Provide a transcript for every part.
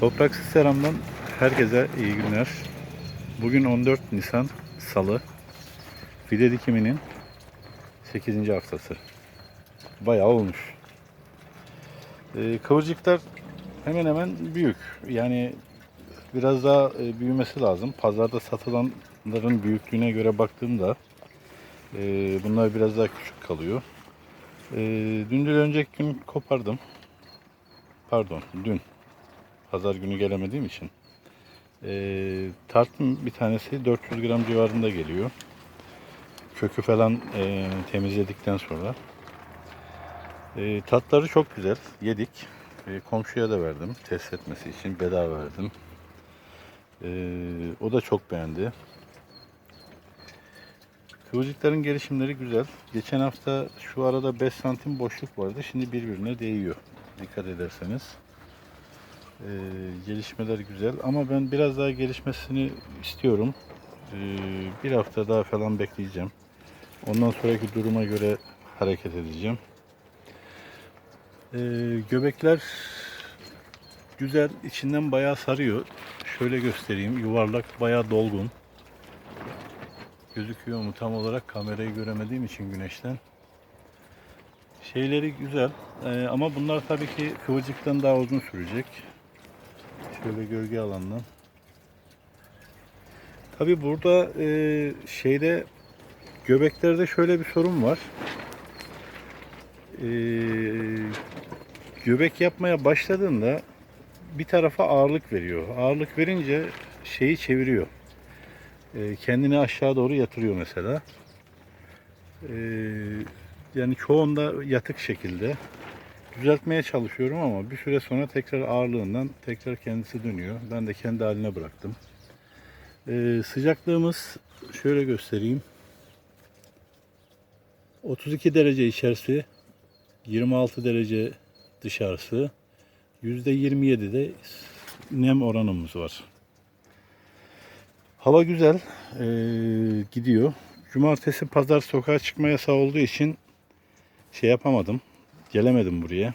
Topraksız Seram'dan herkese iyi günler. Bugün 14 Nisan Salı. Fide dikiminin 8. haftası. Bayağı olmuş. Ee, kıvırcıklar hemen hemen büyük. Yani biraz daha e, büyümesi lazım. Pazarda satılanların büyüklüğüne göre baktığımda e, bunlar biraz daha küçük kalıyor. E, dün dün önceki gün kopardım. Pardon, dün. Pazar günü gelemediğim için. E, tarttım bir tanesi 400 gram civarında geliyor. Kökü falan e, temizledikten sonra. E, tatları çok güzel. Yedik. E, komşuya da verdim. Test etmesi için bedava verdim. E, o da çok beğendi. Kıvırcıkların gelişimleri güzel. Geçen hafta şu arada 5 santim boşluk vardı. Şimdi birbirine değiyor. Dikkat ederseniz. Ee, gelişmeler güzel ama ben biraz daha gelişmesini istiyorum. Ee, bir hafta daha falan bekleyeceğim. Ondan sonraki duruma göre hareket edeceğim. Ee, göbekler güzel. içinden bayağı sarıyor. Şöyle göstereyim. Yuvarlak bayağı dolgun. Gözüküyor mu tam olarak kamerayı göremediğim için güneşten. Şeyleri güzel Ee, ama bunlar tabii ki kıvırcıktan daha uzun sürecek. Şöyle gölge alandan. Tabii burada e, şeyde göbeklerde şöyle bir sorun var. E, göbek yapmaya başladığında bir tarafa ağırlık veriyor. Ağırlık verince şeyi çeviriyor. E, kendini aşağı doğru yatırıyor mesela. E, yani çoğunda yatık şekilde düzeltmeye çalışıyorum ama bir süre sonra tekrar ağırlığından tekrar kendisi dönüyor. Ben de kendi haline bıraktım. Ee, sıcaklığımız şöyle göstereyim. 32 derece içerisi, 26 derece dışarısı, %27 de nem oranımız var. Hava güzel ee, gidiyor. Cumartesi pazar sokağa çıkma yasağı olduğu için şey yapamadım. Gelemedim buraya.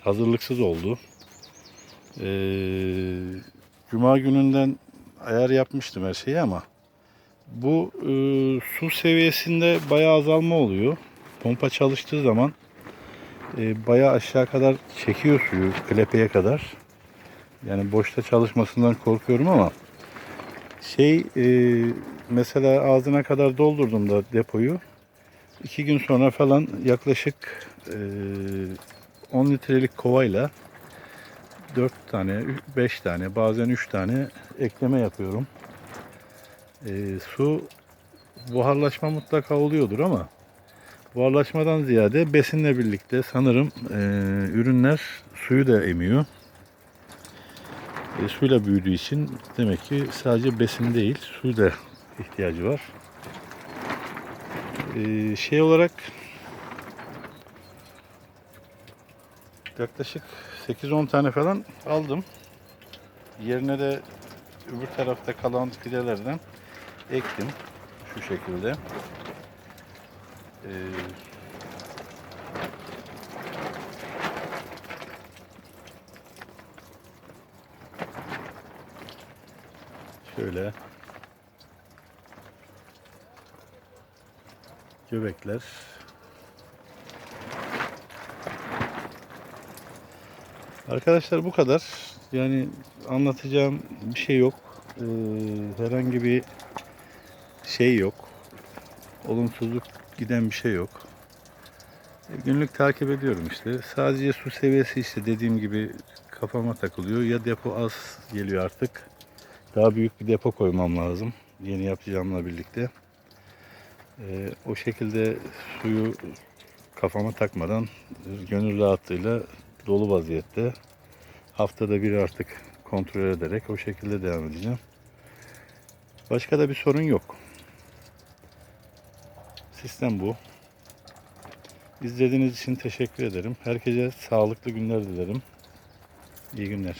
Hazırlıksız oldu. Ee, Cuma gününden ayar yapmıştım her şeyi ama bu e, su seviyesinde bayağı azalma oluyor. Pompa çalıştığı zaman e, bayağı aşağı kadar çekiyor suyu klepeye kadar. Yani boşta çalışmasından korkuyorum ama şey e, mesela ağzına kadar doldurdum da depoyu. İki gün sonra falan yaklaşık e, 10 litrelik kovayla 4 tane, 5 tane, bazen 3 tane ekleme yapıyorum. E, su buharlaşma mutlaka oluyordur ama buharlaşmadan ziyade besinle birlikte sanırım e, ürünler suyu da emiyor. E, suyla büyüdüğü için demek ki sadece besin değil, suyu da ihtiyacı var. Ee, şey olarak yaklaşık 8-10 tane falan aldım. Yerine de öbür tarafta kalan fidelerden ektim. Şu şekilde. Ee, şöyle göbekler. Arkadaşlar bu kadar. Yani anlatacağım bir şey yok. Ee, herhangi bir şey yok. Olumsuzluk giden bir şey yok. Günlük takip ediyorum işte. Sadece su seviyesi işte dediğim gibi kafama takılıyor. Ya depo az geliyor artık. Daha büyük bir depo koymam lazım. Yeni yapacağımla birlikte. Ee, o şekilde suyu kafama takmadan gönül rahatlığıyla dolu vaziyette haftada bir artık kontrol ederek o şekilde devam edeceğim. Başka da bir sorun yok. Sistem bu. İzlediğiniz için teşekkür ederim. Herkese sağlıklı günler dilerim. İyi günler.